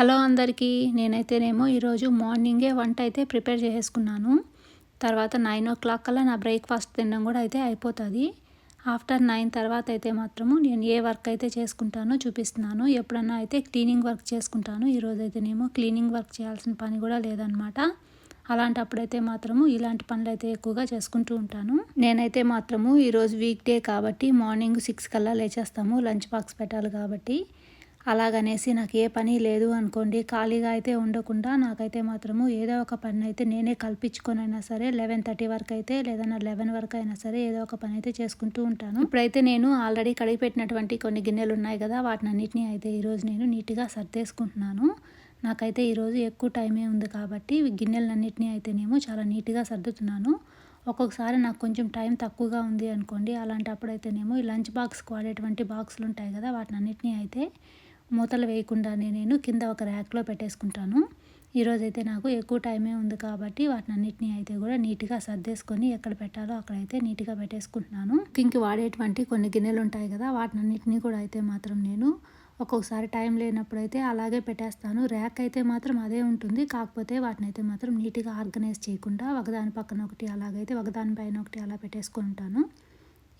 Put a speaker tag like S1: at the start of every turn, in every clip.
S1: Hello అందరికీ నేనైతేనేమో ఈరోజు మార్నింగే వంట అయితే ప్రిపేర్ చేసుకున్నాను తర్వాత నైన్ ఓ క్లాక్ కల్లా నా బ్రేక్ఫాస్ట్ తినడం కూడా అయితే అయిపోతుంది. ఆఫ్టర్ నైన్ తర్వాత అయితే మాత్రము నేను ఏ వర్క్ అయితే చేసుకుంటానో చూపిస్తున్నాను. ఎప్పుడన్నా అయితే క్లీనింగ్ వర్క్ చేసుకుంటాను. ఈరోజు అయితేనేమో క్లీనింగ్ వర్క్ చేయాల్సిన పని కూడా లేదనమాట అలాంటప్పుడైతే మాత్రము ఇలాంటి పనులు అయితే ఎక్కువగా చేసుకుంటూ ఉంటాను. నేనైతే మాత్రము ఈరోజు వీక్ డే కాబట్టి మార్నింగ్ సిక్స్ కల్లా లేచేస్తాము లంచ్ బాక్స్ పెట్టాలి కాబట్టి. అలాగనేసి నాకు ఏ పని లేదు అనుకోండి ఖాళీగా అయితే ఉండకుండా నాకైతే మాత్రము ఏదో ఒక పని అయితే నేనే కల్పించుకొనైనా సరే లెవెన్ థర్టీ వరకు అయితే లేదన్నా లెవెన్ వరకు అయినా సరే ఏదో ఒక పని అయితే చేసుకుంటూ ఉంటాను. ఇప్పుడైతే నేను ఆల్రెడీ కడిగి పెట్టినటువంటి కొన్ని గిన్నెలు ఉన్నాయి కదా వాటిని అన్నిటిని అయితే ఈరోజు నేను నీట్గా సర్దేసుకుంటున్నాను. నాకైతే ఈరోజు ఎక్కువ టైమే ఉంది కాబట్టి గిన్నెలన్నింటినీ అయితేనేమో చాలా నీట్గా సర్దుతున్నాను. ఒక్కొక్కసారి నాకు కొంచెం టైం తక్కువగా ఉంది అనుకోండి అలాంటప్పుడు అయితేనేమో ఈ లంచ్ బాక్స్కి వాడేటువంటి బాక్సులు ఉంటాయి కదా వాటిని అన్నిటినీ అయితే మూతలు వేయకుండానే నేను కింద ఒక ర్యాక్లో పెట్టేసుకుంటాను. ఈరోజైతే నాకు ఎక్కువ టైమే ఉంది కాబట్టి వాటిని అన్నిటినీ అయితే కూడా నీట్గా సర్దేసుకొని ఎక్కడ పెట్టాలో అక్కడైతే నీట్గా పెట్టేసుకుంటున్నాను. ఇంక వాడేటువంటి కొన్ని గిన్నెలు ఉంటాయి కదా వాటిని అన్నిటినీ కూడా అయితే మాత్రం నేను ఒక్కొక్కసారి టైం లేనప్పుడు అయితే అలాగే పెట్టేస్తాను. ర్యాక్ అయితే మాత్రం అదే ఉంటుంది కాకపోతే వాటిని అయితే మాత్రం నీట్గా ఆర్గనైజ్ చేయకుండా ఒకదాని పక్కన ఒకటి అలాగైతే ఒకదాని పైన ఒకటి అలా పెట్టేసుకుంటాను ఉంటాను.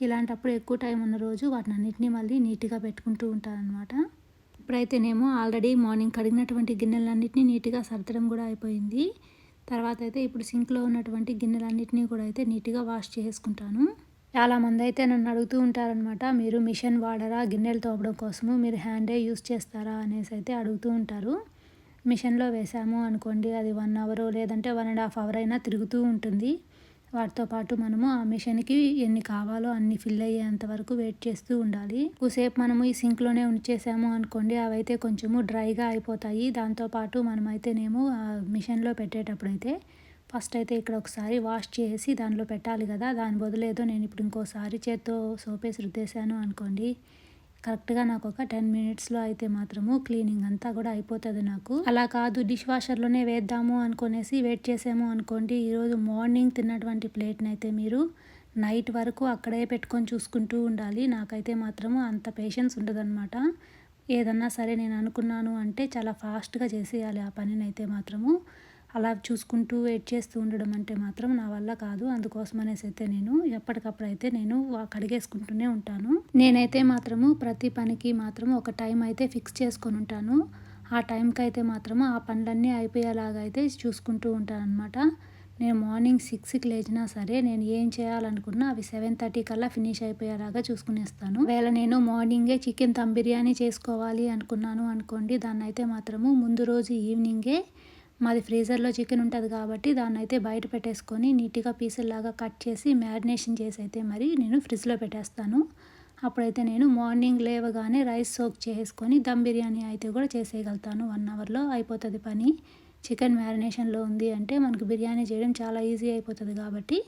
S1: ఇలాంటప్పుడు ఎక్కువ టైం ఉన్న రోజు వాటిని అన్నిటినీ మళ్ళీ నీట్గా పెట్టుకుంటూ ఉంటాను అనమాట ఇప్పుడైతేనేమో ఆల్రెడీ మార్నింగ్ కడిగినటువంటి గిన్నెలన్నింటినీ నీట్గా సర్దడం కూడా అయిపోయింది. తర్వాత అయితే ఇప్పుడు సింక్లో ఉన్నటువంటి గిన్నెలన్నింటినీ కూడా అయితే నీట్గా వాష్ చేసుకుంటాను. చాలామంది అయితే నన్ను అడుగుతూ ఉంటారనమాట మీరు మిషన్ వాడరా? గిన్నెలు తోపడం కోసము మీరు హ్యాండే యూస్ చేస్తారా? అనేసి అయితే అడుగుతూ ఉంటారు. మిషన్లో వేసాము అనుకోండి అది వన్ అవర్ లేదంటే వన్ అండ్ హాఫ్ అవర్ అయినా తిరుగుతూ ఉంటుంది. వాటితో పాటు మనము ఆ మిషన్కి ఎన్ని కావాలో అన్ని ఫిల్ అయ్యేంత వరకు వెయిట్ చేస్తూ ఉండాలి. కొద్దిసేపు మనము ఈ సింక్లోనే ఉంచేసాము అనుకోండి అవైతే కొంచెము డ్రైగా అయిపోతాయి. దాంతోపాటు మనమైతేనేమో ఆ మిషన్లో పెట్టేటప్పుడైతే ఫస్ట్ అయితే ఇక్కడ ఒకసారి వాష్ చేసి దానిలో పెట్టాలి కదా దాని బదులేదో నేను ఇప్పుడు ఇంకోసారి చేత్తో సోపేసి రుద్దేశాను అనుకోండి. కరెక్ట్గా నాకు ఒక టెన్ మినిట్స్లో అయితే మాత్రము క్లీనింగ్ అంతా కూడా అయిపోతుంది నాకు. అలా కాదు డిష్ వాషర్లోనే వేద్దాము అనుకునేసి వెయిట్ చేసాము అనుకోండి ఈరోజు మార్నింగ్ తిన్నటువంటి ప్లేట్ని అయితే మీరు నైట్ వరకు అక్కడే పెట్టుకొని చూసుకుంటూ ఉండాలి. నాకైతే మాత్రము అంత పేషెన్స్ ఉండదన్నమాట. ఏదన్నా సరే నేను అనుకున్నాను అంటే చాలా ఫాస్ట్గా చేసేయాలి ఆ పనినైతే మాత్రము. అలా చూసుకుంటూ వెయిట్ చేస్తూ ఉండడం అంటే మాత్రం నా వల్ల కాదు. అందుకోసం అనేసి అయితే నేను ఎప్పటికప్పుడు అయితే నేను కడిగేసుకుంటూనే ఉంటాను. నేనైతే మాత్రము ప్రతి పనికి మాత్రం ఒక టైం అయితే ఫిక్స్ చేసుకొని ఉంటాను. ఆ టైంకి అయితే మాత్రము ఆ పనులన్నీ అయిపోయేలాగా అయితే చూసుకుంటూ ఉంటాను అనమాట నేను మార్నింగ్ సిక్స్కి లేచినా సరే నేను ఏం చేయాలనుకున్నా అవి సెవెన్ థర్టీ కల్లా ఫినిష్ అయిపోయేలాగా చూసుకునేస్తాను. వేళ నేను మార్నింగే చికెన్ దమ్ బిర్యానీ చేసుకోవాలి అనుకున్నాను అనుకోండి దాన్ని అయితే మాత్రము ముందు రోజు ఈవినింగే మాది ఫ్రీజర్లో చికెన్ ఉంటుంది కాబట్టి దాన్ని అయితే బయట పెట్టేసుకొని నీట్గా పీసుల్లాగా కట్ చేసి మ్యారినేషన్ చేసి అయితే మరి నేను ఫ్రిడ్జ్లో పెట్టేస్తాను. అప్పుడైతే నేను మార్నింగ్ లేవగానే రైస్ సోక్ చేసుకొని దమ్ బిర్యానీ అయితే కూడా చేసేయగలుగుతాను. వన్ అవర్లో అయిపోతుంది పని. చికెన్ మ్యారినేషన్లో ఉంది అంటే మనకు బిర్యానీ చేయడం చాలా ఈజీ అయిపోతుంది కాబట్టి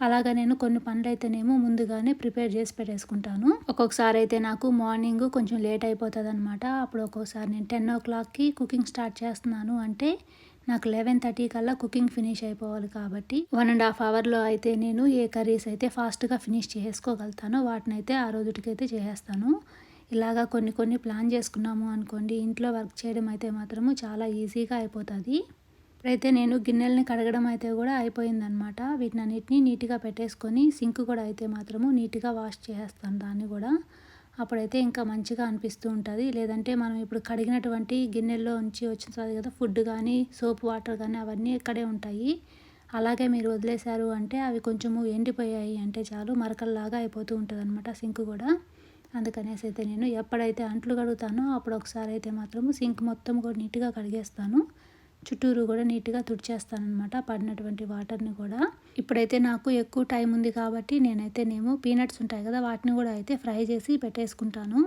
S1: అలాగా నేను కొన్ని పనులు అయితేనేమో ముందుగానే ప్రిపేర్ చేసి పెట్టేసుకుంటాను. ఒక్కొక్కసారి అయితే నాకు మార్నింగ్ కొంచెం లేట్ అయిపోతుంది అనమాట అప్పుడు ఒక్కొక్కసారి నేను టెన్ ఓ క్లాక్కి కుకింగ్ స్టార్ట్ చేస్తున్నాను అంటే నాకు లెవెన్ థర్టీ కల్లా కుకింగ్ ఫినిష్ అయిపోవాలి కాబట్టి వన్ అండ్ హాఫ్ అవర్లో అయితే నేను ఏ కర్రీస్ అయితే ఫాస్ట్గా ఫినిష్ చేసుకోగలుగుతానో వాటిని అయితే ఆ రోజుటికైతే చేసేస్తాను. ఇలాగా కొన్ని కొన్ని ప్లాన్ చేసుకున్నాము అనుకోండి ఇంట్లో వర్క్ చేయడం అయితే మాత్రము చాలా ఈజీగా అయిపోతుంది. ఇప్పుడైతే నేను గిన్నెల్ని కడగడం అయితే కూడా అయిపోయిందనమాట వీటిని అన్నిటిని నీట్గా పెట్టేసుకొని సింక్ కూడా అయితే మాత్రము నీట్గా వాష్ చేసేస్తాను దాన్ని కూడా. అప్పుడైతే ఇంకా మంచిగా అనిపిస్తూ ఉంటుంది. లేదంటే మనం ఇప్పుడు కడిగినటువంటి గిన్నెల్లో ఉంచి వచ్చింది కదా ఫుడ్ కానీ సోప్ వాటర్ కానీ అవన్నీ ఇక్కడే ఉంటాయి. అలాగే మీరు వదిలేశారు అంటే అవి కొంచెము ఎండిపోయాయి అంటే చాలు మరకల్లాగా అయిపోతూ ఉంటుంది అనమాట సింక్ కూడా. అందుకనేసి అయితే నేను ఎప్పుడైతే అంట్లు కడుగుతానో అప్పుడు ఒకసారి అయితే మాత్రము సింక్ మొత్తం కూడా నీట్గా కడిగేస్తాను. చుట్టూరు కూడా నీట్గా తుడిచేస్తానమాట పడినటువంటి వాటర్ని కూడా. ఇప్పుడైతే నాకు ఎక్కువ టైం ఉంది కాబట్టి నేనైతే నేను పీనట్స్ ఉంటాయి కదా వాటిని కూడా అయితే ఫ్రై చేసి పెట్టేసుకుంటాను.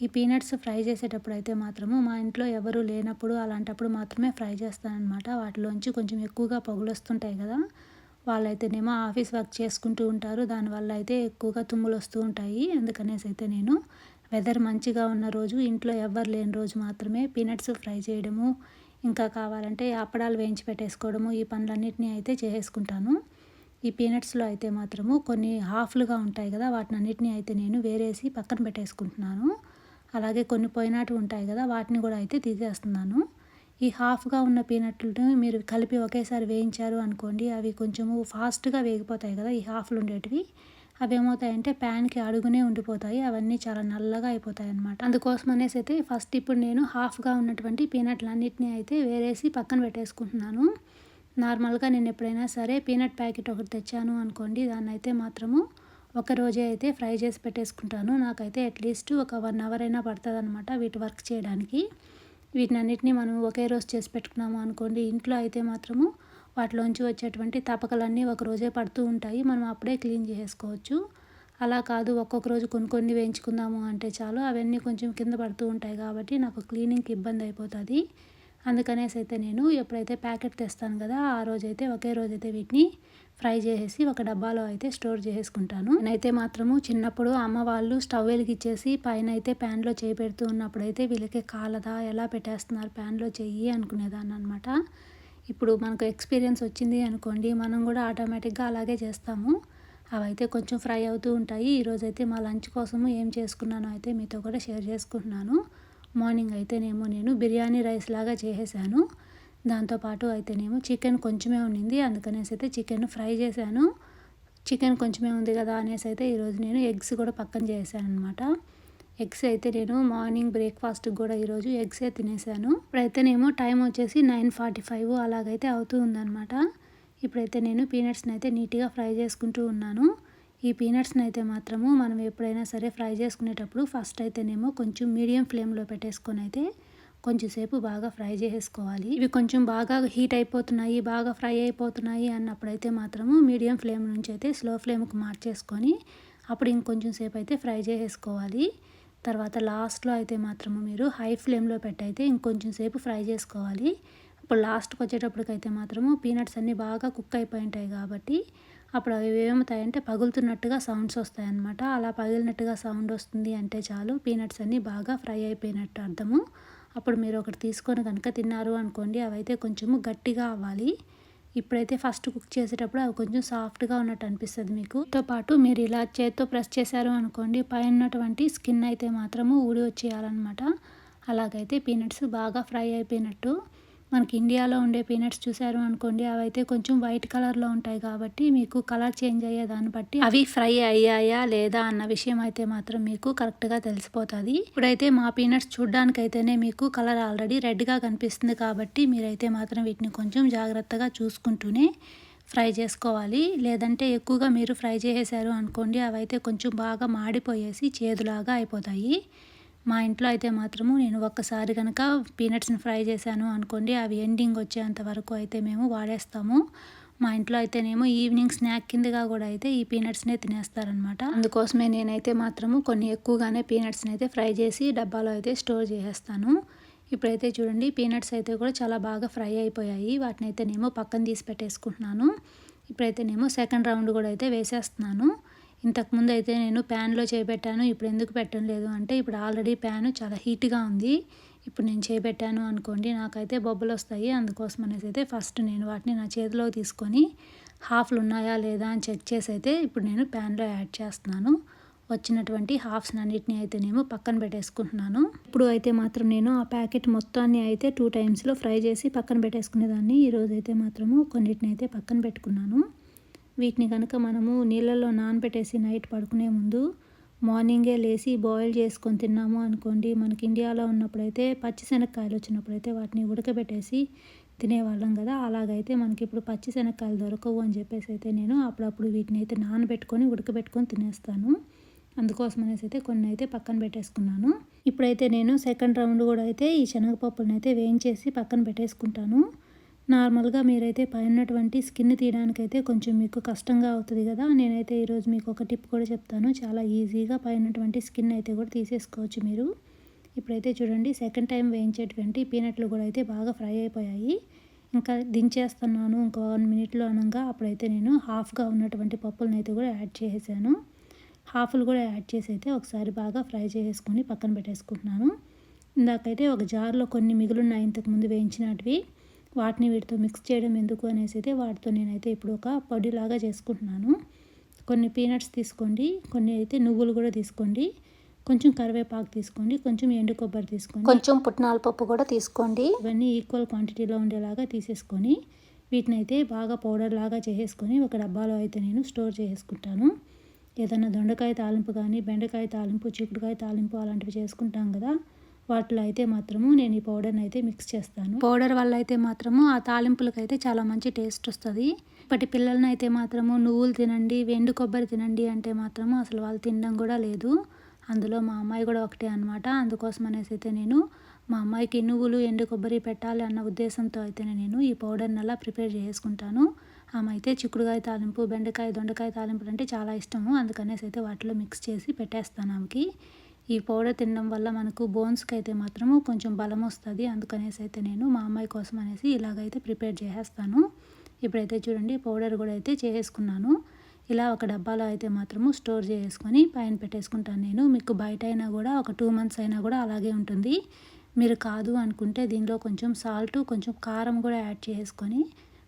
S1: ఈ పీనట్స్ ఫ్రై చేసేటప్పుడు అయితే మాత్రము మా ఇంట్లో ఎవరు లేనప్పుడు అలాంటప్పుడు మాత్రమే ఫ్రై చేస్తానమాట వాటిలోంచి కొంచెం ఎక్కువగా పొగలు వస్తుంటాయి కదా వాళ్ళైతేనేమో ఆఫీస్ వర్క్ చేసుకుంటూ ఉంటారు. దానివల్ల అయితే ఎక్కువగా తుమ్ములు వస్తూ ఉంటాయి. అందుకనేసి అయితే నేను వెదర్ మంచిగా ఉన్న రోజు ఇంట్లో ఎవరు లేని రోజు మాత్రమే పీనట్స్ ఫ్రై చేయడము ఇంకా కావాలంటే అప్పడాలు వేయించి పెట్టేసుకోవడము ఈ పనులన్నింటినీ అయితే చేసుకుంటాను ఈ పీనట్స్లో అయితే మాత్రము కొన్ని హాఫ్లుగా ఉంటాయి కదా వాటిని అన్నిటిని అయితే నేను వేరేసి పక్కన పెట్టేసుకుంటున్నాను. అలాగే కొన్ని పోయినాటివి ఉంటాయి కదా వాటిని కూడా అయితే తీసేస్తున్నాను. ఈ హాఫ్గా ఉన్న పీనట్లను మీరు కలిపి ఒకేసారి వేయించారు అనుకోండి అవి కొంచెము ఫాస్ట్గా వేగిపోతాయి కదా ఈ హాఫ్లు ఉండేటివి. అవి ఏమవుతాయంటే ప్యాన్కి అడుగునే ఉండిపోతాయి. అవన్నీ చాలా నల్లగా అయిపోతాయి అనమాట అందుకోసం అనేసి అయితే ఫస్ట్ ఇప్పుడు నేను హాఫ్గా ఉన్నటువంటి పీనట్లన్నిటిని అయితే వేరేసి పక్కన పెట్టేసుకుంటున్నాను. నార్మల్గా నేను ఎప్పుడైనా సరే పీనట్ ప్యాకెట్ ఒకటి తెచ్చాను అనుకోండి. దాన్ని అయితే మాత్రము ఒక రోజే అయితే ఫ్రై చేసి పెట్టేసుకుంటాను. నాకైతే అట్లీస్ట్ ఒక వన్ అవర్ అయినా పడుతుంది అనమాట వీటి వర్క్ చేయడానికి. వీటిని అన్నిటినీ మనం ఒకే రోజు చేసి పెట్టుకున్నాము అనుకోండి. ఇంట్లో అయితే మాత్రము వాటిలోంచి వచ్చేటువంటి తపకలన్నీ ఒక రోజే పడుతూ ఉంటాయి. మనం అప్పుడే క్లీన్ చేసుకోవచ్చు అలా కాదు ఒక్కొక్క రోజు కొన్ని కొన్ని వేయించుకుందాము అంటే చాలు అవన్నీ కొంచెం కింద పడుతూ ఉంటాయి కాబట్టి నాకు క్లీనింగ్కి ఇబ్బంది అయిపోతుంది. అందుకనేసి అయితే నేను ఎప్పుడైతే ప్యాకెట్ తెస్తాను కదా ఆ రోజైతే ఒకే రోజైతే వీటిని ఫ్రై చేసేసి ఒక డబ్బాలో అయితే స్టోర్ చేసుకుంటాను నేనైతే మాత్రము చిన్నప్పుడు అమ్మ వాళ్ళు స్టవ్ వెలిగిచ్చేసి పైన అయితే ప్యాన్లో చేయి పెడుతూ ఉన్నప్పుడు అయితే వీళ్ళకి కాలదా ఎలా పెట్టేస్తున్నారు ప్యాన్లో చెయ్యి అనుకునేదాన్ని అనమాట ఇప్పుడు మనకు ఎక్స్పీరియన్స్ వచ్చింది అనుకోండి మనం కూడా ఆటోమేటిక్గా అలాగే చేస్తాము. అవైతే కొంచెం ఫ్రై అవుతూ ఉంటాయి. ఈరోజైతే మా లంచ్ కోసము ఏం చేసుకున్నానో అయితే మీతో కూడా షేర్ చేసుకుంటున్నాను. మార్నింగ్ అయితేనేమో నేను బిర్యానీ రైస్ లాగా చేసేసాను. దాంతోపాటు అయితేనేమో చికెన్ కొంచెమే ఉండింది. అందుకనేసి అయితే చికెన్ ఫ్రై చేశాను. చికెన్ కొంచెమే ఉంది కదా అనేసి అయితే ఈరోజు నేను ఎగ్స్ కూడా పక్కన చేశాను అనమాట ఎగ్స్ అయితే నేను మార్నింగ్ బ్రేక్ఫాస్ట్ కూడా ఈరోజు ఎగ్సే తినేసాను. ఇప్పుడైతేనేమో టైం వచ్చేసి నైన్ ఫార్టీ ఫైవ్ అలాగైతే అవుతూ ఉందన్నమాట. ఇప్పుడైతే నేను పీనట్స్ని అయితే నీట్గా ఫ్రై చేసుకుంటూ ఉన్నాను. ఈ పీనట్స్ని అయితే మాత్రము మనం ఎప్పుడైనా సరే ఫ్రై చేసుకునేటప్పుడు ఫస్ట్ అయితేనేమో కొంచెం మీడియం ఫ్లేమ్లో పెట్టేసుకొని అయితే కొంచెం సేపు బాగా ఫ్రై చేసేసుకోవాలి. ఇవి కొంచెం బాగా హీట్ అయిపోతున్నాయి బాగా ఫ్రై అయిపోతున్నాయి అన్నప్పుడైతే మాత్రము మీడియం ఫ్లేమ్ నుంచి అయితే స్లో ఫ్లేమ్కి మార్చేసుకొని అప్పుడు ఇంకొంచెం సేపు అయితే ఫ్రై చేసేసుకోవాలి. తర్వాత లాస్ట్లో అయితే మాత్రము మీరు హై ఫ్లేమ్లో పెట్టయితే ఇంకొంచెం సేపు ఫ్రై చేసుకోవాలి. ఇప్పుడు లాస్ట్కి వచ్చేటప్పటికైతే మాత్రము పీనట్స్ అన్నీ బాగా కుక్ అయిపోయి ఉంటాయి కాబట్టి అప్పుడు అవి ఏమవుతాయంటే పగులుతున్నట్టుగా సౌండ్స్ వస్తాయన్నమాట. అలా పగిలినట్టుగా సౌండ్ వస్తుంది అంటే చాలు పీనట్స్ అన్నీ బాగా ఫ్రై అయిపోయినట్టు అర్థము. అప్పుడు మీరు ఒకటి తీసుకొని కనుక తిన్నారు అనుకోండి అవైతే కొంచెము గట్టిగా అవ్వాలి. ఇప్పుడైతే ఫస్ట్ కుక్ చేసేటప్పుడు అవి కొంచెం సాఫ్ట్గా ఉన్నట్టు అనిపిస్తుంది మీకు. తో పాటు మీరు ఇలా చేత్తో ప్రెస్ చేశారు అనుకోండి పైన ఉన్నటువంటి స్కిన్ అయితే మాత్రము ఊడి వచ్చేయాలన్నమాట. అలాగైతే పీనట్స్ బాగా ఫ్రై అయిపోయినట్టు. మనకి ఇండియాలో ఉండే పీనట్స్ చూసారు అనుకోండి అవి అయితే కొంచెం వైట్ కలర్లో ఉంటాయి కాబట్టి మీకు కలర్ చేంజ్ అయ్యే దాన్ని బట్టి అవి ఫ్రై అయ్యాయా లేదా అన్న విషయం అయితే మాత్రం మీకు కరెక్ట్గా తెలిసిపోతుంది. ఇప్పుడైతే మా పీనట్స్ చూడడానికి అయితేనే మీకు కలర్ ఆల్రెడీ రెడ్గా కనిపిస్తుంది కాబట్టి మీరైతే మాత్రం వీటిని కొంచెం జాగ్రత్తగా చూసుకుంటూనే ఫ్రై చేసుకోవాలి. లేదంటే ఎక్కువగా మీరు ఫ్రై చేసేసారు అనుకోండి అవైతే కొంచెం బాగా మాడిపోయేసి చేదులాగా అయిపోతాయి. మా ఇంట్లో అయితే మాత్రము నేను ఒక్కసారి కనుక పీనట్స్ని ఫ్రై చేశాను అనుకోండి అవి ఎండింగ్ వచ్చేంత వరకు అయితే మేము వాడేస్తాము. మా ఇంట్లో అయితేనేమో ఈవినింగ్ స్నాక్ కిందగా కూడా అయితే ఈ పీనట్స్నే తినేస్తారనమాట అందుకోసమే నేనైతే మాత్రము కొన్ని ఎక్కువగానే పీనట్స్ని అయితే ఫ్రై చేసి డబ్బాలో అయితే స్టోర్ చేసేస్తాను. ఇప్పుడైతే చూడండి పీనట్స్ అయితే కూడా చాలా బాగా ఫ్రై అయిపోయాయి. వాటిని అయితేనేమో పక్కన తీసి పెట్టేసుకుంటున్నాను. ఇప్పుడైతేనేమో సెకండ్ రౌండ్ కూడా అయితే వేసేస్తున్నాను. ఇంతకుముందు అయితే నేను ప్యాన్లో చేపెట్టాను ఇప్పుడు ఎందుకు పెట్టడం లేదు అంటే ఇప్పుడు ఆల్రెడీ ప్యాన్ చాలా హీట్గా ఉంది. ఇప్పుడు నేను చేపెట్టాను అనుకోండి నాకైతే బొబ్బలు వస్తాయి. అందుకోసం అనేసి అయితే ఫస్ట్ నేను వాటిని నా చేతిలో తీసుకొని హాఫ్లు ఉన్నాయా లేదా అని చెక్ చేసి అయితే ఇప్పుడు నేను ప్యాన్లో యాడ్ చేస్తున్నాను. వచ్చినటువంటి హాఫ్స్ అన్నిటిని అయితే నేను పక్కన పెట్టేసుకుంటున్నాను. ఇప్పుడు అయితే మాత్రం నేను ఆ ప్యాకెట్ మొత్తాన్ని అయితే టూ టైమ్స్లో ఫ్రై చేసి పక్కన పెట్టేసుకునేదాన్ని. ఈరోజు అయితే మాత్రము కొన్నిటిని అయితే పక్కన పెట్టుకున్నాను. వీటిని కనుక మనము నీళ్ళల్లో నానబెట్టేసి నైట్ పడుకునే ముందు మార్నింగే లేచి బాయిల్ చేసుకొని తిన్నాము అనుకోండి మనకి ఇండియాలో ఉన్నప్పుడైతే పచ్చిశనక్కాయలు వచ్చినప్పుడైతే వాటిని ఉడకబెట్టేసి తినేవాళ్ళం కదా. అలాగైతే మనకి ఇప్పుడు పచ్చిశనక్కాయలు దొరకవు అని చెప్పేసి అయితే నేను అప్పుడప్పుడు వీటిని అయితే నానబెట్టుకొని ఉడకబెట్టుకొని తినేస్తాను. అందుకోసం అనేసి అయితే కొన్ని అయితే పక్కన పెట్టేసుకున్నాను. ఇప్పుడైతే నేను సెకండ్ రౌండ్ కూడా అయితే ఈ శనగపప్పులను అయితే వేయించేసి పక్కన పెట్టేసుకుంటాను. నార్మల్గా మీరైతే పైనటువంటి స్కిన్ తీయడానికైతే కొంచెం మీకు కష్టంగా అవుతుంది కదా. నేనైతే ఈరోజు మీకు ఒక టిప్ కూడా చెప్తాను. చాలా ఈజీగా పైనటువంటి స్కిన్ అయితే కూడా తీసేసుకోవచ్చు మీరు. ఇప్పుడైతే చూడండి సెకండ్ టైం వేయించేటువంటి పీనట్లు కూడా అయితే బాగా ఫ్రై అయిపోయాయి. ఇంకా దించేస్తున్నాను ఇంకో వన్ మినిట్లో అనగా అప్పుడైతే నేను హాఫ్గా ఉన్నటువంటి పప్పులను అయితే కూడా యాడ్ చేసేసాను. హాఫ్లు కూడా యాడ్ చేసి అయితే ఒకసారి బాగా ఫ్రై చేసేసుకొని పక్కన పెట్టేసుకుంటున్నాను. ఇందాకైతే ఒక జార్లో కొన్ని మిగులున్నాయి ఇంతకుముందు వేయించినటివి. వాటిని వీటితో మిక్స్ చేయడం ఎందుకు అనేసి అయితే వాటితో నేనైతే ఇప్పుడు ఒక పొడిలాగా చేసుకుంటున్నాను. కొన్ని పీనట్స్ తీసుకోండి కొన్ని అయితే నువ్వులు కూడా తీసుకోండి కొంచెం కరివేపాకు తీసుకోండి కొంచెం ఎండు కొబ్బరి తీసుకోండి. కొంచెం పుట్నాల పప్పు కూడా తీసుకోండి. ఇవన్నీ ఈక్వల్ క్వాంటిటీలో ఉండేలాగా తీసేసుకొని వీటిని అయితే బాగా పౌడర్ లాగా చేసేసుకొని ఒక డబ్బాలో అయితే నేను స్టోర్ చేసుకుంటాను ఏదైనా దొండకాయ తాలింపు కానీ బెండకాయ తాలింపు చిక్కుడుకాయ తాలింపు అలాంటివి చేసుకుంటాం కదా వాటిలో అయితే మాత్రము నేను ఈ పౌడర్ని అయితే మిక్స్ చేస్తాను. పౌడర్ వల్ల అయితే మాత్రము ఆ తాలింపులకు అయితే చాలా మంచి టేస్ట్ వస్తుంది. ఇప్పటి పిల్లల్ని అయితే మాత్రము నువ్వులు తినండి వెండు కొబ్బరి తినండి అంటే మాత్రము అసలు వాళ్ళు తినడం కూడా లేదు. అందులో మా అమ్మాయి కూడా ఒకటే అనమాట అందుకోసం అనేసి అయితే నేను మా అమ్మాయికి నువ్వులు ఎండు కొబ్బరి పెట్టాలి అన్న ఉద్దేశంతో అయితే నేను ఈ పౌడర్ని అలా ప్రిపేర్ చేసుకుంటాను. ఆమె అయితే చిక్కుడుకాయ తాలింపు బెండకాయ దొండకాయ తాలింపులు అంటే చాలా ఇష్టము. అందుకనేసి అయితే వాటిలో మిక్స్ చేసి పెట్టేస్తాను ఆమెకి. ఈ పౌడర్ తినడం వల్ల మనకు బోన్స్కి అయితే మాత్రము కొంచెం బలం వస్తుంది అందుకనేసి అయితే నేను మా అమ్మాయి కోసం అనేసి ఇలాగైతే ప్రిపేర్ చేసేస్తాను. ఇప్పుడైతే చూడండి పౌడర్ కూడా అయితే చేసేసుకున్నాను. ఇలా ఒక డబ్బాలో అయితే మాత్రము స్టోర్ చేసుకొని పైన పెట్టేసుకుంటాను నేను. మీకు బయట అయినా కూడా ఒక టూ మంత్స్ అయినా కూడా అలాగే ఉంటుంది. మీరు కాదు అనుకుంటే దీనిలో కొంచెం సాల్ట్ కొంచెం కారం కూడా యాడ్ చేసుకొని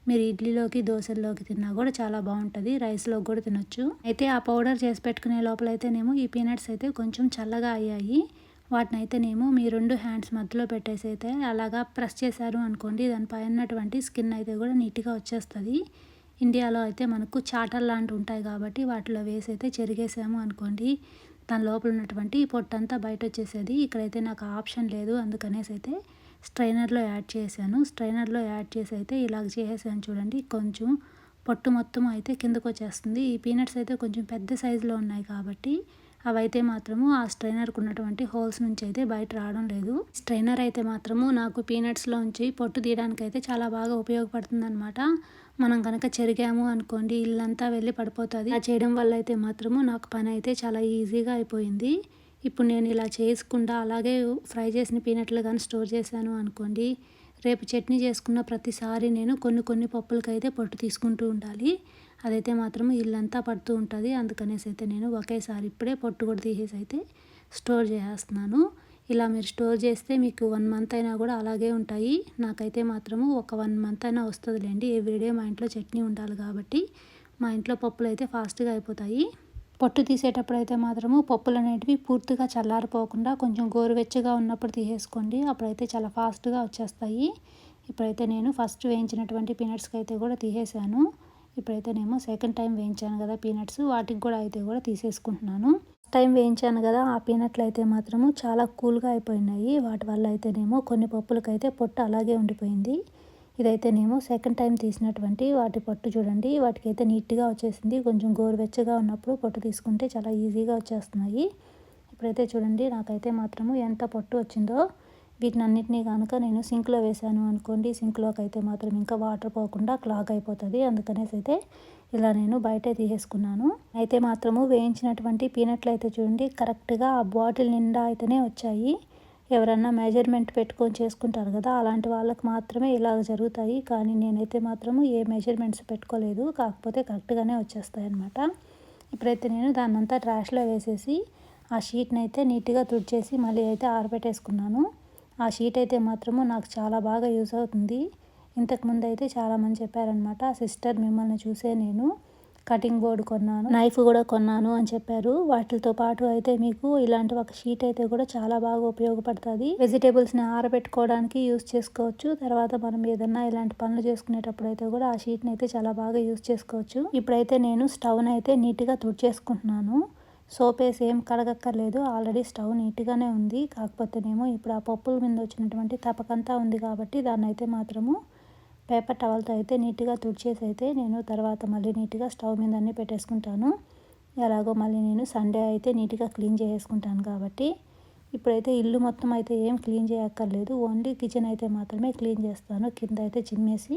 S1: మీరు ఇడ్లీలోకి దోశల్లోకి తిన్నా కూడా చాలా బాగుంటుంది. రైస్లోకి కూడా తినొచ్చు. అయితే ఆ పౌడర్ చేసి పెట్టుకునే లోపల అయితేనేమో ఈ పీనట్స్ అయితే కొంచెం చల్లగా అయ్యాయి. వాటిని అయితేనేమో మీ రెండు హ్యాండ్స్ మధ్యలో పెట్టేసి అయితే అలాగా ప్రెస్ చేశారు అనుకోండి దానిపై ఉన్నటువంటి స్కిన్ అయితే కూడా నీట్గా వచ్చేస్తుంది. ఇండియాలో అయితే మనకు చాటర్ లాంటివి ఉంటాయి కాబట్టి వాటిలో వేసి అయితే చెరిగేసాము అనుకోండి దాని లోపల ఉన్నటువంటి పొట్టంతా బయట వచ్చేసేది ఇక్కడైతే నాకు ఆప్షన్ లేదు అందుకనేసి అయితే స్ట్రైనర్లో యాడ్ చేశాను. స్ట్రైనర్లో యాడ్ చేసి అయితే ఇలాగ చేసేసాను చూడండి. కొంచెం పొట్టు మొత్తం అయితే కిందకు వచ్చేస్తుంది. ఈ పీనట్స్ అయితే కొంచెం పెద్ద సైజులో ఉన్నాయి కాబట్టి అవైతే మాత్రము ఆ స్ట్రైనర్కు ఉన్నటువంటి హోల్స్ నుంచి అయితే బయట రావడం లేదు. స్ట్రైనర్ అయితే మాత్రము నాకు పీనట్స్లోంచి పొట్టు తీయడానికి అయితే చాలా బాగా ఉపయోగపడుతుంది అనమాట మనం కనుక చెరిగాము అనుకోండి ఇల్లంతా వెళ్ళి పడిపోతుంది. ఆ చేయడం వల్ల అయితే మాత్రము నాకు పని అయితే చాలా ఈజీగా అయిపోయింది. ఇప్పుడు నేను ఇలా చేసుకుండా అలాగే ఫ్రై చేసిన పీనట్లు కానీ స్టోర్ చేశాను అనుకోండి రేపు చట్నీ చేసుకున్న ప్రతిసారి నేను కొన్ని కొన్ని పప్పులకైతే పొట్టు తీసుకుంటూ ఉండాలి. అదైతే మాత్రం ఇల్లంతా పడుతూ ఉంటుంది. అందుకనేసి అయితే నేను ఒకేసారి ఇప్పుడే పొట్టు కూడా తీసేసి అయితే స్టోర్ చేసేస్తున్నాను. ఇలా మీరు స్టోర్ చేస్తే మీకు వన్ మంత్ అయినా కూడా అలాగే ఉంటాయి. నాకైతే మాత్రము ఒక వన్ మంత్ అయినా వస్తుందిలేండి. ఎవ్రీడే మా ఇంట్లో చట్నీ ఉండాలి కాబట్టి మా ఇంట్లో పప్పులు అయితే ఫాస్ట్గా అయిపోతాయి. పొట్టు తీసేటప్పుడు అయితే మాత్రము పప్పులు అనేటివి పూర్తిగా చల్లారిపోకుండా కొంచెం గోరువెచ్చగా ఉన్నప్పుడు తీసేసుకోండి. అప్పుడైతే చాలా ఫాస్ట్గా వచ్చేస్తాయి. ఇప్పుడైతే నేను ఫస్ట్ వేయించినటువంటి పీనట్స్కి అయితే కూడా తీసేసాను. ఇప్పుడైతే నేను సెకండ్ టైం వేయించాను కదా పీనట్స్ వాటికి కూడా అయితే కూడా తీసేసుకుంటున్నాను. టైం వేయించాను కదా ఆ పీనట్లు అయితే మాత్రము చాలా కూల్గా అయిపోయినాయి. వాటి వల్ల అయితేనేమో కొన్ని పప్పులకైతే పొట్టు అలాగే ఉండిపోయింది. ఇదైతేనేమో సెకండ్ టైం తీసినటువంటి వాటి పట్టు చూడండి. వాటికైతే నీట్గా వచ్చేసింది. కొంచెం గోరువెచ్చగా ఉన్నప్పుడు పొట్టు తీసుకుంటే చాలా ఈజీగా వచ్చేస్తున్నాయి. ఇప్పుడైతే చూడండి నాకైతే మాత్రము ఎంత పొట్టు వచ్చిందో. వీటిని అన్నింటినీ కనుక నేను సింక్లో వేసాను అనుకోండి సింక్లోకి అయితే మాత్రం ఇంకా వాటర్ పోకుండా క్లాగ్ అయిపోతుంది. అందుకనేసి అయితే ఇలా నేను బయటే తీసేసుకున్నాను. అయితే మాత్రము వేయించినటువంటి పీనట్లు అయితే చూడండి కరెక్ట్గా ఆ బాటిల్ నిండా అయితేనే వచ్చాయి. ఎవరన్నా మెజర్మెంట్ పెట్టుకొని చేసుకుంటారు కదా అలాంటి వాళ్ళకి మాత్రమే ఇలాగ జరుగుతాయి. కానీ నేనైతే మాత్రము ఏ మెజర్మెంట్స్ పెట్టుకోలేదు. కాకపోతే కరెక్ట్గానే వచ్చేస్తాయి అనమాట ఇప్పుడైతే నేను దాన్నంతా ట్రాష్లో వేసేసి ఆ షీట్ని అయితే నీట్గా తుడిచేసి మళ్ళీ అయితే ఆరబెట్టేసుకున్నాను. ఆ షీట్ అయితే మాత్రము నాకు చాలా బాగా యూజ్ అవుతుంది. ఇంతకుముందు అయితే చాలామంది చెప్పారనమాట సిస్టర్ మిమ్మల్ని చూసే నేను కటింగ్ బోర్డు కొన్నాను నైఫ్ కూడా కొన్నాను అని చెప్పారు. వాటితో పాటు అయితే మీకు ఇలాంటి ఒక షీట్ అయితే కూడా చాలా బాగా ఉపయోగపడుతుంది. వెజిటేబుల్స్ని ఆరబెట్టుకోవడానికి యూస్ చేసుకోవచ్చు. తర్వాత మనం ఏదన్నా ఇలాంటి పనులు చేసుకునేటప్పుడు అయితే కూడా ఆ షీట్ని అయితే చాలా బాగా యూస్ చేసుకోవచ్చు. ఇప్పుడైతే నేను స్టవ్ని అయితే నీట్గా తుడిచేసుకుంటున్నాను సోప్ వేసి ఏం కడగక్కర్లేదు. ఆల్రెడీ స్టవ్ నీట్గానే ఉంది. కాకపోతేనేమో ఇప్పుడు ఆ పప్పుల మీద వచ్చినటువంటి తపకంతా ఉంది కాబట్టి దాన్ని అయితే మాత్రము పేపర్ టవల్తో అయితే నీట్గా తుడిచేసి అయితే నేను తర్వాత మళ్ళీ నీట్గా స్టవ్ మీద అన్నీ పెట్టేసుకుంటాను. ఎలాగో మళ్ళీ నేను సండే అయితే నీట్గా క్లీన్ చేసుకుంటాను కాబట్టి. ఇప్పుడైతే ఇల్లు మొత్తం అయితే ఏం క్లీన్ చేయక్కర్లేదు. ఓన్లీ కిచెన్ అయితే మాత్రమే క్లీన్ చేస్తాను. కింద అయితే చిమ్మేసి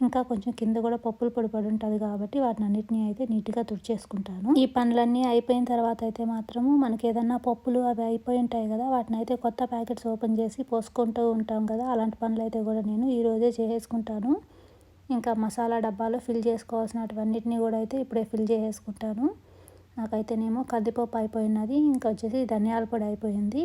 S1: ఇంకా కొంచెం కింద కూడా పప్పులు పొడి పడి ఉంటుంది కాబట్టి వాటిని అన్నింటినీ అయితే నీట్గా తుడిచేసుకుంటాను. ఈ పనులన్నీ అయిపోయిన తర్వాత అయితే మాత్రము మనకి ఏదన్నా పప్పులు అవి అయిపోయి ఉంటాయి కదా వాటిని అయితే కొత్త ప్యాకెట్స్ ఓపెన్ చేసి పోసుకుంటూ ఉంటాం కదా అలాంటి పనులు అయితే కూడా నేను ఈరోజే చేసేసుకుంటాను. ఇంకా మసాలా డబ్బాలో ఫిల్ చేసుకోవాల్సినటువన్నిటిని కూడా అయితే ఇప్పుడే ఫిల్ చేసేసుకుంటాను. నాకైతేనేమో కందిపప్పు అయిపోయినది ఇంకా వచ్చేసి ధనియాల పొడి అయిపోయింది.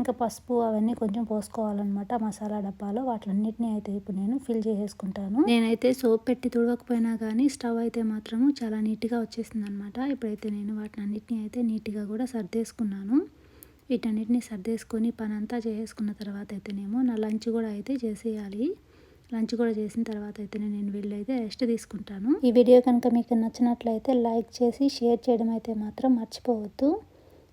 S1: ఇంకా పసుపు అవన్నీ కొంచెం పోసుకోవాలన్నమాట మసాలా డబ్బాలో. వాటిలన్నింటినీ అయితే ఇప్పుడు నేను ఫిల్ చేసేసుకుంటాను. నేనైతే సోప్ పెట్టి తుడవకపోయినా కానీ స్టవ్ అయితే మాత్రము చాలా నీట్గా వచ్చేసింది అనమాట ఇప్పుడైతే నేను వాటిని అన్నింటినీ అయితే నీట్గా కూడా సర్దేసుకున్నాను. వీటన్నిటిని సర్దేసుకొని పని అంతా చేసేసుకున్న తర్వాత అయితేనేమో నా లంచ్ కూడా అయితే చేసేయాలి. లంచ్ కూడా చేసిన తర్వాత అయితే నేను వెళ్ళి అయితే రెస్ట్ తీసుకుంటాను. ఈ వీడియో కనుక మీకు నచ్చినట్లయితే లైక్ చేసి షేర్ చేయడం అయితే మాత్రం మర్చిపోవద్దు.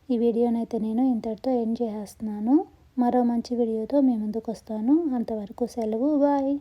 S1: ఈ వీడియోనైతే నేను ఇంతటితో ఎండ్ చేసేస్తున్నాను. మరో మంచి వీడియోతో మీ ముందుకు వస్తాను అంతవరకు సెలవు. బాయ్.